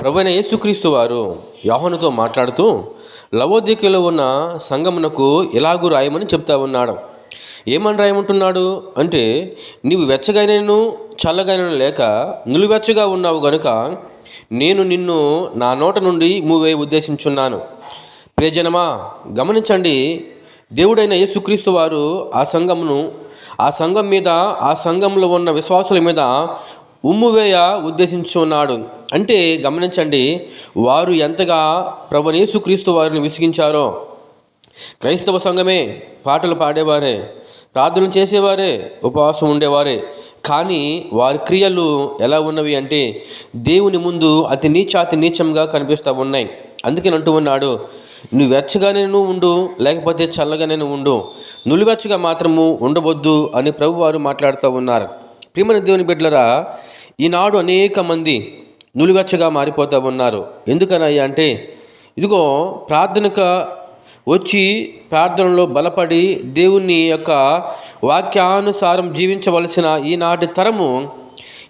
ప్రభువైన యేసుక్రీస్తు వారు యోహనుతో మాట్లాడుతూ లవోదికలో ఉన్న సంగమునకు ఎలాగూ రాయమని చెప్తా ఉన్నాడు. ఏమని రాయమంటున్నాడు? అంటే నీవు వెచ్చగైనను చల్లగైనను లేక నిలువెచ్చగా ఉన్నావు గనుక నేను నిన్ను నా నోట నుండి మూవే ఉద్దేశించున్నాను. ప్రియజనమా గమనించండి దేవుడైన యేసుక్రీస్తు వారు ఆ సంఘమును ఆ సంఘం మీద ఆ సంఘంలో ఉన్న విశ్వాసుల మీద ఉమ్మువేయ ఉద్దేశించున్నాడు. అంటే గమనించండి వారు ఎంతగా ప్రభు యేసుక్రీస్తు వారిని విసిగించారో. క్రైస్తవ సంఘమే పాటలు పాడేవారే ప్రార్థన చేసేవారే ఉపవాసం ఉండేవారే. కానీ వారి క్రియలు ఎలా ఉన్నవి అంటే దేవుని ముందు అతి నీచాతి నీచంగా కనిపిస్తూ ఉన్నాయి. అందుకని అంటూ ఉన్నాడు నువ్వు వెచ్చగానే నువ్వు ఉండు లేకపోతే చల్లగానే నువ్వు ఉండు. నులివెచ్చగా మాత్రము ఉండవద్దు అని ప్రభువారు మాట్లాడుతూ ఉన్నారు. ప్రియమైన దేవుని బిడ్డలరా ఈనాడు అనేక మంది నులివెచ్చగా మారిపోతూ ఉన్నారు. ఎందుకనయ్యా అంటే ఇదిగో ప్రార్థనక వచ్చి ప్రార్థనలో బలపడి దేవుని యొక్క వాక్యానుసారం జీవించవలసిన ఈనాటి తరము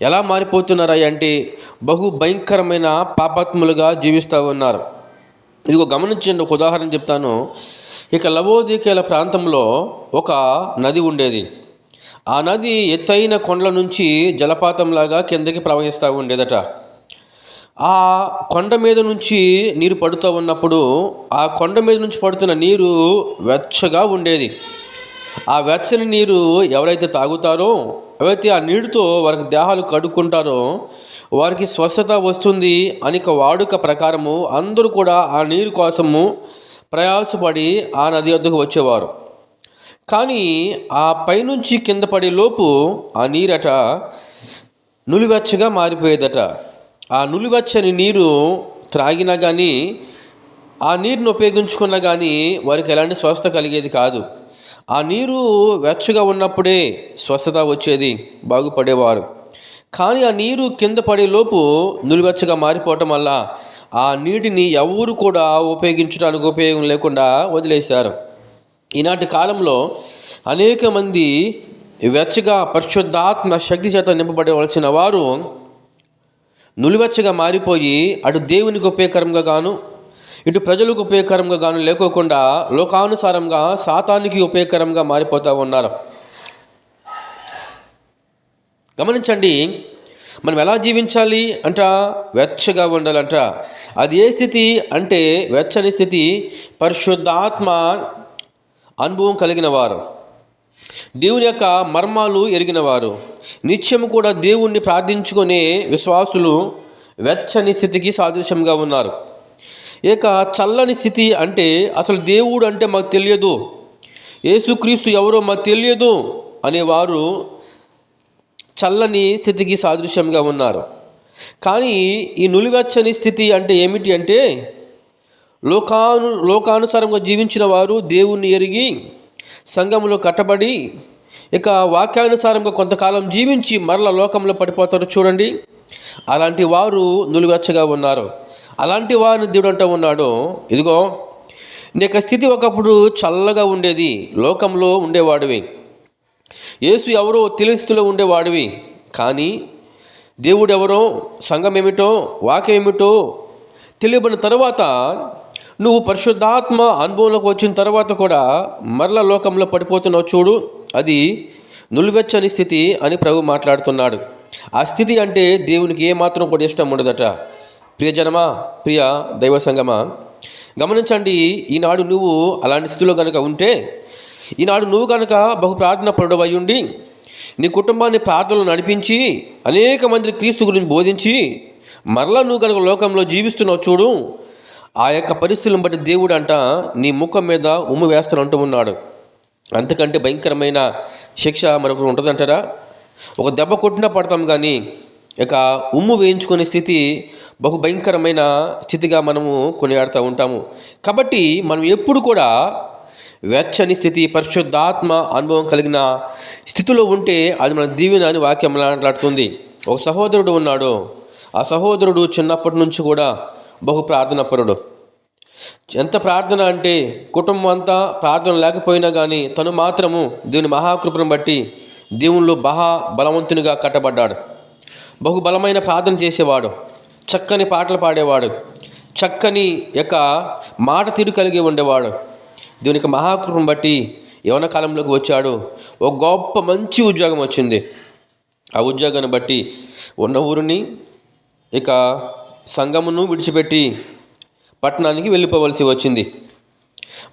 ఎలా మారిపోతున్నారా అంటే బహు భయంకరమైన పాపాత్ములుగా జీవిస్తూ ఉన్నారు. ఇదిగో గమనించండి ఒక ఉదాహరణ చెప్తాను. ఇక లవోదికేల ప్రాంతంలో ఒక నది ఉండేది. ఆ నది ఎత్తైన కొండల నుంచి జలపాతంలాగా కిందకి ప్రవహిస్తూ ఉండేదట. ఆ కొండ మీద నుంచి నీరు పడుతూ ఉన్నప్పుడు ఆ కొండ మీద నుంచి పడుతున్న నీరు వెచ్చగా ఉండేది. ఆ వెచ్చని నీరు ఎవరైతే తాగుతారో ఎవరైతే ఆ నీటితో వారికి దేహాలు కడుక్కుంటారో వారికి స్వస్థత వస్తుంది అని ఒక వాడుక ప్రకారము అందరూ కూడా ఆ నీరు కోసము ప్రయాసపడి ఆ నది వద్దకు వచ్చేవారు. కానీ ఆ పైనుంచి కింద పడే లోపు ఆ నీరట నులివెచ్చగా మారిపోయేదట. ఆ నులివెచ్చని నీరు త్రాగినా కానీ ఆ నీరుని ఉపయోగించుకున్నా కానీ వారికి ఎలాంటి స్వస్థత కలిగేది కాదు. ఆ నీరు వెచ్చగా ఉన్నప్పుడే స్వస్థత వచ్చేది బాగుపడేవారు. కానీ ఆ నీరు కింద పడేలోపు నులివెచ్చగా మారిపోవటం వల్ల ఆ నీటిని ఎవరు కూడా ఉపయోగించడానికి ఉపయోగం లేకుండా వదిలేశారు. ఈనాటి కాలంలో అనేక మంది వెచ్చగా పరిశుద్ధాత్మ శక్తి చేత నింపబడవలసిన వారు నులివెచ్చగా మారిపోయి అటు దేవునికి ఉపయోగకరంగా గాను ఇటు ప్రజలకు ఉపయోగకరంగా గాను లేకోకుండా లోకానుసారంగా సాతానికి ఉపయోగకరంగా మారిపోతూ ఉన్నారు. గమనించండి మనం ఎలా జీవించాలి అంట? వెచ్చగా ఉండాలంట. అది ఏ స్థితి? అంటే వెచ్చని స్థితి పరిశుద్ధాత్మ అనుభవం కలిగిన వారు. దేవుని యొక్క మర్మాలు ఎరిగినవారు నిత్యం కూడా దేవుణ్ణి ప్రార్థించుకునే విశ్వాసులు వెచ్చని స్థితికి సాదృశ్యంగా ఉన్నారు. ఇక చల్లని స్థితి అంటే అసలు దేవుడు అంటే మాకు తెలియదు. యేసుక్రీస్తు ఎవరో మాకు తెలియదు అనేవారు చల్లని స్థితికి సాదృశ్యంగా ఉన్నారు. కానీ ఈ నులివెచ్చని స్థితి అంటే ఏమిటి అంటే లోకాను లోకానుసారంగా జీవించిన వారు దేవుణ్ణి ఎరిగి సంఘంలో కట్టబడి ఇక వాక్యానుసారంగా కొంతకాలం జీవించి మరల లోకంలో పడిపోతారు చూడండి. అలాంటి వారు నులివెచ్చగా ఉన్నారు. అలాంటి వారిని దేవుడు అంటూ ఉన్నాడు ఇదిగో నీ యొక్క స్థితి ఒకప్పుడు చల్లగా ఉండేది లోకంలో ఉండేవాడివి. యేసు ఎవరో తెలిస్తులో ఉండేవాడివి. కానీ దేవుడెవరో సంఘం ఏమిటో వాక్యం ఏమిటో తెలియబడిన తర్వాత నువ్వు పరిశుద్ధాత్మ అనుభవంలోకి వచ్చిన తర్వాత కూడా మరల లోకంలో పడిపోతున్నావు చూడు. అది నులివెచ్చని స్థితి అని ప్రభు మాట్లాడుతున్నాడు. ఆ స్థితి అంటే దేవునికి ఏమాత్రం కూడా ఇష్టం ఉండదట. ప్రియజనమా ప్రియ దైవ సంగమా గమనించండి ఈనాడు నువ్వు అలాంటి స్థితిలో కనుక ఉంటే ఈనాడు నువ్వు కనుక బహు ప్రార్థన పరుడవై ఉండి నీ కుటుంబాన్ని ప్రార్థనలు నడిపించి అనేక మంది క్రీస్తు గురించి బోధించి మరలా నువ్వు కనుక లోకంలో జీవిస్తున్నావు చూడు. ఆ యొక్క పరిస్థితులను బట్టి దేవుడు అంట నీ ముఖం మీద ఉమ్ము వేస్తాను అంటూ ఉన్నాడు. అంతకంటే భయంకరమైన శిక్ష మరొకటి ఉంటుందంటారా? ఒక దెబ్బ కొట్టినా పడతాం కానీ ఇక ఉమ్ము వేయించుకునే స్థితి బహు భయంకరమైన స్థితిగా మనము కొనియాడుతూ ఉంటాము. కాబట్టి మనం ఎప్పుడు కూడా వెచ్చని స్థితి పరిశుద్ధాత్మ అనుభవం కలిగిన స్థితిలో ఉంటే అది మన దీవెన అని వాక్యం మాట్లాడుతుంది. ఒక సహోదరుడు ఉన్నాడు. ఆ సహోదరుడు చిన్నప్పటి నుంచి కూడా బహు ప్రార్థనపరుడు. ఎంత ప్రార్థన అంటే కుటుంబం అంతా ప్రార్థన లేకపోయినా కానీ తను మాత్రము దీని మహాకృపను బట్టి దేవుళ్ళు మహా బలవంతునిగా కట్టబడ్డాడు. బహు బలమైన ప్రార్థన చేసేవాడు. చక్కని పాటలు పాడేవాడు. చక్కని యొక్క మాట తీరు కలిగి ఉండేవాడు. దీనికి మహాకృపను బట్టి యవన కాలంలోకి వచ్చాడు. ఒక గొప్ప మంచి ఉద్యోగం వచ్చింది. ఆ ఉద్యోగాన్ని బట్టి ఉన్న ఊరిని ఇక సంఘమును విడిచిపెట్టి పట్టణానికి వెళ్ళిపోవలసి వచ్చింది.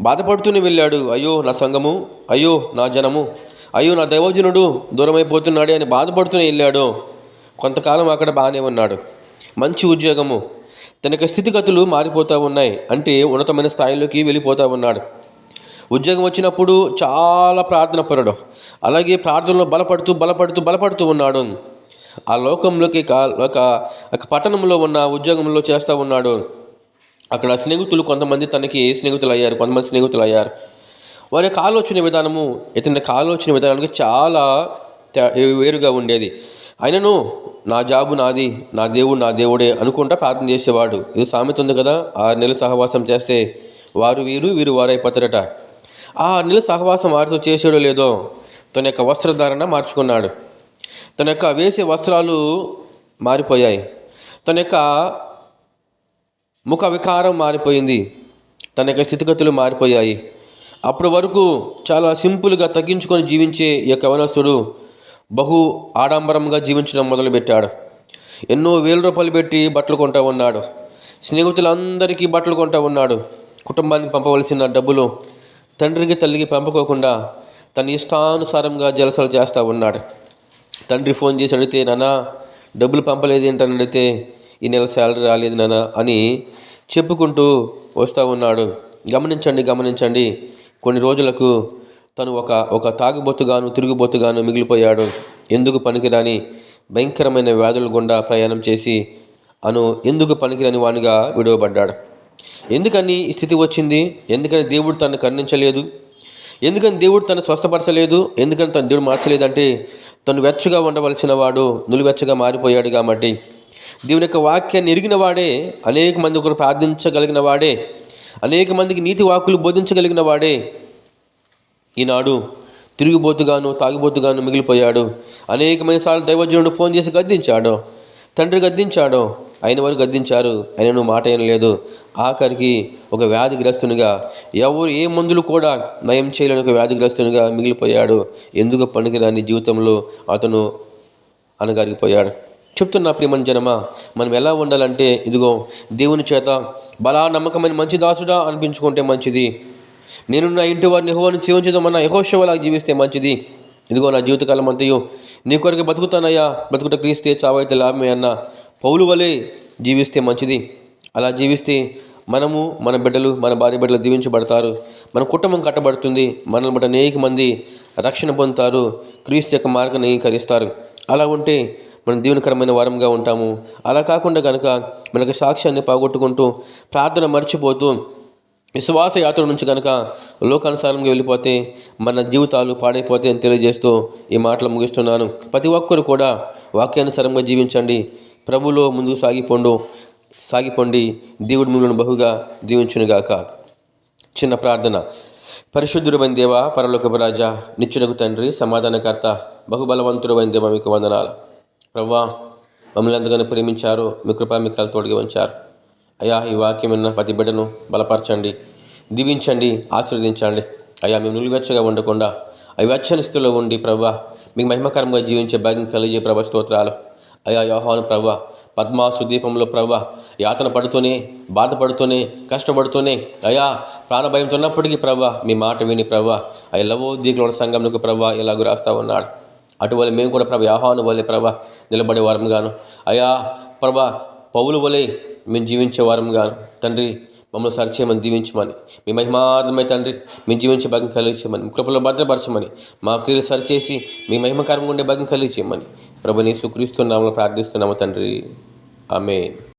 బాధపడుతూనే వెళ్ళాడు. అయ్యో నా సంఘము అయ్యో నా జనము అయ్యో నా దైవజనుడు దూరమైపోతున్నాడే అని బాధపడుతూనే వెళ్ళాడు. కొంతకాలం అక్కడ బాగానే ఉన్నాడు. మంచి ఉద్యోగము. తనకి స్థితిగతులు మారిపోతూ ఉన్నాయి. అంటే ఉన్నతమైన స్థాయిలోకి వెళ్ళిపోతూ ఉన్నాడు. ఉద్యోగం వచ్చినప్పుడు చాలా ప్రార్థన పరడు. అలాగే ప్రార్థనలో బలపడుతూ బలపడుతూ బలపడుతూ ఉన్నాడు. ఆ లోకంలోకి ఒక ఒక పట్టణంలో ఉన్న ఉద్యోగంలో చేస్తూ ఉన్నాడు. అక్కడ స్నేహితులు కొంతమంది తనకి స్నేహితులు అయ్యారు కొంతమంది స్నేహితులు అయ్యారు వారి యొక్క ఆలోచన విధానము ఇతని ఆలోచన విధానానికి చాలా తే- వేరుగా ఉండేది. అయినను నా జాబు నాది నా దేవుడు నా దేవుడే అనుకుంటా ప్రార్థన చేసేవాడు. ఇది సామెత ఉంది కదా ఆరు నెలలు సహవాసం చేస్తే వారు వీరు వీరు వారైపోతారట. ఆ నెల సహవాసం వారితో చేసాడో లేదో తన యొక్క వస్త్రధారణ మార్చుకున్నాడు. తన యొక్క వేసే వస్త్రాలు మారిపోయాయి. తన యొక్క ముఖ వికారం మారిపోయింది. తన యొక్క స్థితిగతులు మారిపోయాయి. అప్పటి వరకు చాలా సింపుల్గా తగ్గించుకొని జీవించే ఈ యొక్క యవనస్తుడు బహు ఆడంబరంగా జీవించడం మొదలుపెట్టాడు. ఎన్నో వేల రూపాయలు పెట్టి బట్టలు కొంటా ఉన్నాడు. స్నేహితులందరికీ బట్టలు కొంటా ఉన్నాడు. కుటుంబానికి పంపవలసిన డబ్బులు తండ్రికి తల్లికి పంపకోకుండా తన ఇష్టానుసారంగా జలసలు చేస్తూ ఉన్నాడు. తండ్రి ఫోన్ చేసి అడిగితే నానా డబ్బులు పంపలేదు ఏంటని అడిగితే ఈ నెల శాలరీ రాలేదు నానా అని చెప్పుకుంటూ వస్తూ ఉన్నాడు. గమనించండి గమనించండి. కొన్ని రోజులకు తను ఒక ఒక తాగుబోతుగాను తిరుగుబోతుగాను మిగిలిపోయాడు. ఎందుకు పనికిరాని భయంకరమైన వ్యాధుల గుండా ప్రయాణం చేసి అను ఎందుకు పనికిరాని వానిగా విడవబడ్డాడు. ఎందుకని ఈ స్థితి వచ్చింది? ఎందుకని దేవుడు తనను కరుణించలేదు? ఎందుకని దేవుడు తను స్వస్థపరచలేదు? ఎందుకని తను దేవుడు మార్చలేదంటే తను వెచ్చగా ఉండవలసిన వాడు నులివెచ్చగా మారిపోయాడు కాబట్టి. దేవుని యొక్క వాక్యాన్ని ఎరిగిన వాడే అనేక మంది ఒకరు ప్రార్థించగలిగిన వాడే అనేక మందికి నీతి వాక్కులు బోధించగలిగిన వాడే. ఈనాడు తిరిగిపోతుగాను తాగిపోతుగాను మిగిలిపోయాడు. అనేకమైన సార్లు దైవజనుడు ఫోన్ చేసి గద్దించాడు తండ్రి గద్దించాడు అయిన వారు గద్దించారు. అయినను మాట లేదు ఆఖరికి ఒక వ్యాధిగ్రస్తునిగా ఎవరు ఏ మందులు కూడా నయం చేయలేని ఒక వ్యాధిగ్రస్తునిగా మిగిలిపోయాడు. ఎందుకు పనికిరాని జీవితంలో అతను అనగారిపోయాడు చెప్తున్నా ప్రియమని జనమా మనం ఎలా ఉండాలంటే ఇదిగో దేవుని చేత బలా నమ్మకమైన మంచి దాసుడా అనిపించుకుంటే మంచిది. నేను నా ఇంటి వారిని యెహోవాను సేవించదమన్న యహోశవలాగా జీవిస్తే మంచిది. ఇదిగో నా జీవితకాలం అంతయు నీ కొరకు బతుకుతానయ్యా. బతుకుట క్రీస్తే చావైతే లాభమే అన్న పౌలు వలె జీవిస్తే మంచిది. అలా జీవిస్తే మనము మన బిడ్డలు మన భార్య బిడ్డలు దీవించబడతారు. మన కుటుంబం కట్టబడుతుంది. మనల్ని బట్టి అనేక మంది రక్షణ పొందుతారు. క్రీస్తు యొక్క మార్గాన్ని అంగీకరిస్తారు. అలా ఉంటే మనం దీవెనకరమైన వారంగా ఉంటాము. అలా కాకుండా కనుక మనకు సాక్ష్యాన్ని పోగొట్టుకుంటూ ప్రార్థన మర్చిపోతూ విశ్వాస యాత్ర నుంచి కనుక లోకానుసారంగా వెళ్ళిపోతే మన జీవితాలు పాడైపోతాయని అని తెలియజేస్తూ ఈ మాటలు ముగిస్తున్నాను. ప్రతి ఒక్కరు కూడా వాక్యానుసారంగా జీవించండి. ప్రభులో ముందుకు సాగిపోండు సాగిపోండి దేవుడి మిమ్మల్ని బహుగా దీవించునుగాక. చిన్న ప్రార్థన. పరిశుద్ధుడమైన దేవ పరలోకపు రాజా నిత్యునకు తండ్రి సమాధానకర్త బహుబలవంతుడమైన దేవ మీకు వందనాలు. ప్రవ్వా మమ్మల్ని ఎంతగానో ప్రేమించారు మీ కృపా మీ కళ తోడుగా ఉంచారు. అయ్యా ఈ వాక్యం విన్న ప్రతి బిడ్డను బలపరచండి దీవించండి ఆశీర్వదించండి. అయ్యా మేము నిలువెచ్చగా ఉండకుండా అవి వెచ్చని స్థితిలో ఉండి ప్రవ్వా మీకు మహిమకరంగా జీవించే భాగ్యం కలిగే ప్రభా స్తోత్రాలు. అయ్యా యోహాను ప్రభ పద్మాసు దీపంలో ప్రభ యాతన పడుతూనే బాధపడుతూనే కష్టపడుతూనే అయా ప్రాణభయంతో ఉన్నప్పటికీ ప్రభ మీ మాట విని ప్రభ అయ్యా లవో దీకుల సంఘంకు ప్రభా ఇలా రాస్తా ఉన్నాడు. అటువల్ల మేము కూడా ప్రభ యాహాను వలె ప్రభ నిలబడే వారంగాను అయా ప్రభ పౌలు వలె మేము జీవించే వారంగాను తండ్రి మమ్మల్ని సరిచేయమని దీవించమని మీ మహిమార్థమై తండ్రి మేము జీవించే భాగ్యం కలిగించమని మీ కృపలో భద్రపరచమని మా క్రియలు సరిచేసి మీ మహిమకరంగా ఉండే భాగ్యం కలిగించమని ప్రభుని సుక్రీస్తున్నాము సుక్రీస్తున్నామని ప్రార్థిస్తున్నాము తండ్రి. ఆమె